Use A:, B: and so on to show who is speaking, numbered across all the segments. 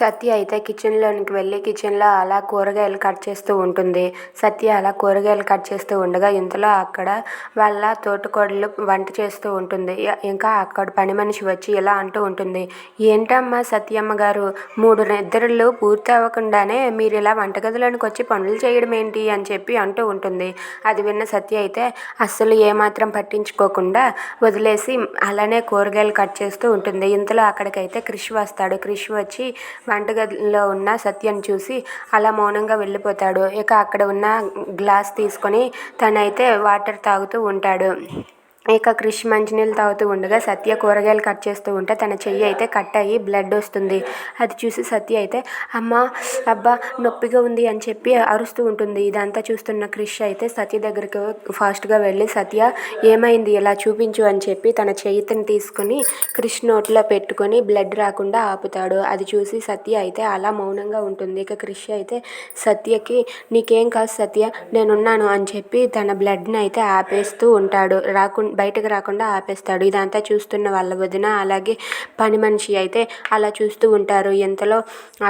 A: సత్య అయితే కిచెన్లోనికి వెళ్ళి కిచెన్లో అలా కూరగాయలు కట్ చేస్తూ ఉంటుంది. సత్య అలా కూరగాయలు కట్ చేస్తూ ఉండగా ఇంతలో అక్కడ వాళ్ళ తోటకూడలు వంట చేస్తూ ఉంటుంది. ఇంకా అక్కడ పని మనిషి వచ్చి ఇలా అంటూ ఉంటుంది. ఏంటమ్మా సత్యమ్మ గారు మూడు నిద్రలు పూర్తి అవ్వకుండానే మీరు ఇలా వంటగదిలోనికి వచ్చి పనులు చేయడం ఏంటి? అని చెప్పి అంటూ ఉంటుంది. అది విన్న సత్య అయితే అస్సలు ఏమాత్రం పట్టించుకోకుండా వదిలేసి అలానే కూరగాయలు కట్ చేస్తూ ఉంటుంది. ఇంతలో అక్కడికైతే క్రిష్ వస్తాడు. క్రిష్ వచ్చి వంటగదిలో ఉన్న సత్యను చూసి అలా మౌనంగా వెళ్ళిపోతాడు. ఇక అక్కడ ఉన్న గ్లాస్ తీసుకొని తనైతే వాటర్ తాగుతూ ఉంటాడు. ఇక క్రిష్ మంచినీళ్ళు తాగుతూ ఉండగా సత్య కూరగాయలు కట్ చేస్తూ ఉంటే తన చెయ్యి అయితే కట్ అయ్యి బ్లడ్ వస్తుంది. అది చూసి సత్య అయితే అమ్మ అబ్బా నొప్పిగా ఉంది అని చెప్పి అరుస్తూ ఉంటుంది. ఇదంతా చూస్తున్న క్రిష్ అయితే సత్య దగ్గరికి ఫాస్ట్గా వెళ్ళి సత్య ఏమైంది? ఇలా చూపించు అని చెప్పి తన చేతిని తీసుకుని క్రిష్ నోట్లో పెట్టుకొని బ్లడ్ రాకుండా ఆపుతాడు. అది చూసి సత్య అయితే అలా మౌనంగా ఉంటుంది. ఇక క్రిష్ అయితే సత్యకి నీకేం కాదు సత్య నేనున్నాను అని చెప్పి తన బ్లడ్ని అయితే ఆపేస్తూ ఉంటాడు. రాకుండా బయటకు రాకుండా ఆపేస్తాడు. ఇదంతా చూస్తున్న వాళ్ళ వదిన అలాగే పని మనిషి అయితే అలా చూస్తూ ఉంటారు. ఇంతలో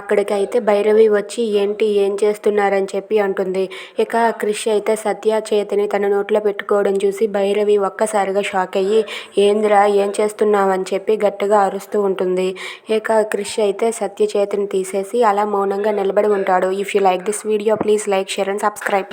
A: అక్కడికి అయితే భైరవి వచ్చి ఏంటి ఏం చేస్తున్నారని చెప్పి అంటుంది. ఇక క్రిష్ అయితే సత్య చేతిని తన నోట్లో పెట్టుకోవడం చూసి భైరవి ఒక్కసారిగా షాక్ అయ్యి ఏంద్రా ఏం చేస్తున్నావని చెప్పి గట్టిగా అరుస్తూ ఉంటుంది. ఇక క్రిష్ అయితే సత్య చేతిని తీసేసి అలా మౌనంగా నిలబడి ఉంటాడు. If you like this video please like share and subscribe